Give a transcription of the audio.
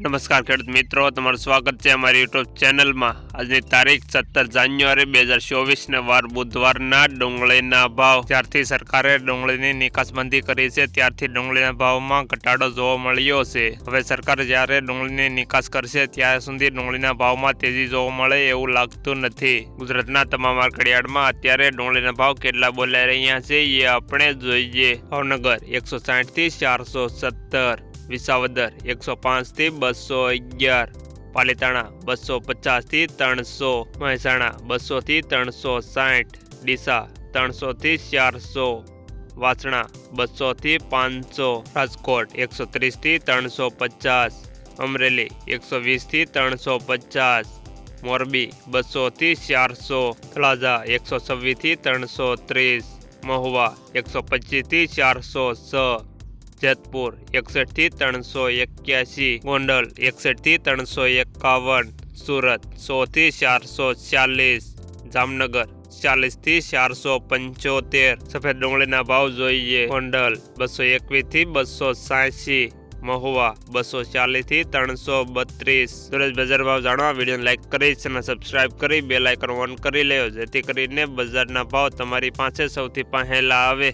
નમસ્કાર ખેડૂત મિત્રો તમારું સ્વાગત છે અમારી યુટ્યુબ ચેનલમાં આજની તારીખ સત્તર જાન્યુઆરી બે હજાર ચોવીસને વાર બુધવારના ડુંગળીના ભાવ ત્યારથી સરકારે ડુંગળીની નિકાસબંધી કરી છે ત્યારથી ડુંગળીના ભાવમાં ઘટાડો જોવા મળ્યો છે હવે સરકાર જ્યારે ડુંગળીની નિકાસ કરશે ત્યાં સુધી ડુંગળીના ભાવમાં તેજી જોવા મળે એવું લાગતું નથી ગુજરાતના તમામ માર્કેટયાર્ડમાં અત્યારે ડુંગળીના ભાવ કેટલા બોલાઈ રહ્યા છે એ આપણે જોઈએ ભાવનગર એકસો સાહીઠથી ચારસો સત્તર विसावदर एक सौ पांच ठीक बसो अगर पालीताणा बसो पचास ठीक तरण सौ महसाणा बसो ठीक तरण सौ साठ डीसा तरण सौ ठीक चार सौ वसणा बसो थी पांच सौ राजकोट एक सौ तीस थी तरण सौ पचास अमरेली एक सौ वीस थी तरण सौ पचास मोरबी बसो थी चार सौ तलाजा एक सौ छवीस थी तरण सौ तीस महुआ एक सौ पच्चीस थी चार सौ स जेटपुर 61381 गोंडल 61351 सूरत 603440 जामनगर 403475 सफेद ढोंगले ना भाव જોઈએ गोंडल 221 થી 286 મોવા 240 થી 332 સુરજ બજારવા જાણવા વિડીયોને લાઈક કરી ચેનલ સબ્સ્ક્રાઇબ કરી બેલ આઇકન ઓન કરી લયો જેથી કરીને બજારના ભાવ તમારી પાસે સૌથી પહેલા આવે